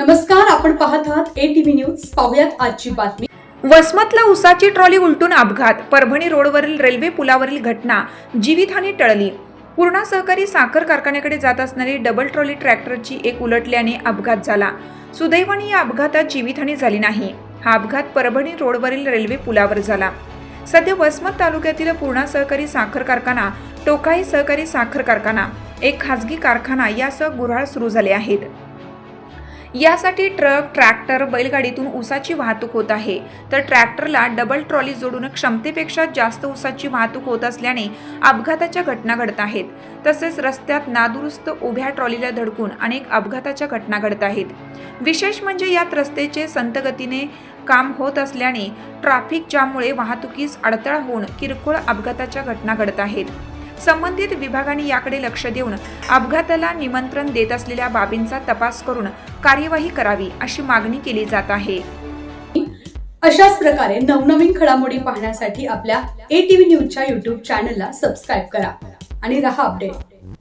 नमस्कार आपण पाहत आहात ए टीव्ही न्यूज पाहुयात आजची बातमी. वसमतला उसाची ट्रॉली उलटून अपघात. परभणी रोडवरील रेल्वे पुलावरील घटना. जीवितहानी टळली. पूर्णा सहकारी साखर कारखान्याकडे जात असणारी डबल ट्रॉली ट्रॅक्टरची एक उलटल्याने अपघात झाला. सुदैवाने या अपघातात जीवितहानी झाली नाही. हा अपघात परभणी रोडवरील रेल्वे पुलावर झाला. सध्या वसमत तालुक्यातील पूर्णा सहकारी साखर कारखाना टोकाई सहकारी साखर कारखाना एक खाजगी कारखाना यासह गुऱ्हाळ सुरू झाले आहेत. यासाठी ट्रक ट्रॅक्टर बैलगाडीतून ऊसाची वाहतूक होत आहे. तर ट्रॅक्टरला डबल ट्रॉली जोडून क्षमतेपेक्षा जास्त ऊसाची वाहतूक होत असल्याने अपघाताच्या घटना घडत आहेत. तसेच रस्त्यात नादुरुस्त उभ्या ट्रॉलीला धडकून अनेक अपघाताच्या घटना घडत आहेत. विशेष म्हणजे यात रस्त्याचे संतगतीने काम होत असल्याने ट्रॅफिक जाममुळे वाहतुकीस अडथळा होऊन किरकोळ अपघाताच्या घटना घडत आहेत. संबंधित विभागाने याकडे लक्ष देऊन अपघाताला निमंत्रण देत असलेल्या बाबींचा तपास करून कार्यवाही करावी अशी मागणी केली जात आहे. अशाच प्रकारे नवनवीन घडामोडी पाहण्यासाठी आपल्या ए टीव्ही न्यूजच्या युट्यूब चॅनलला सबस्क्राईब करा आणि रहा अपडेट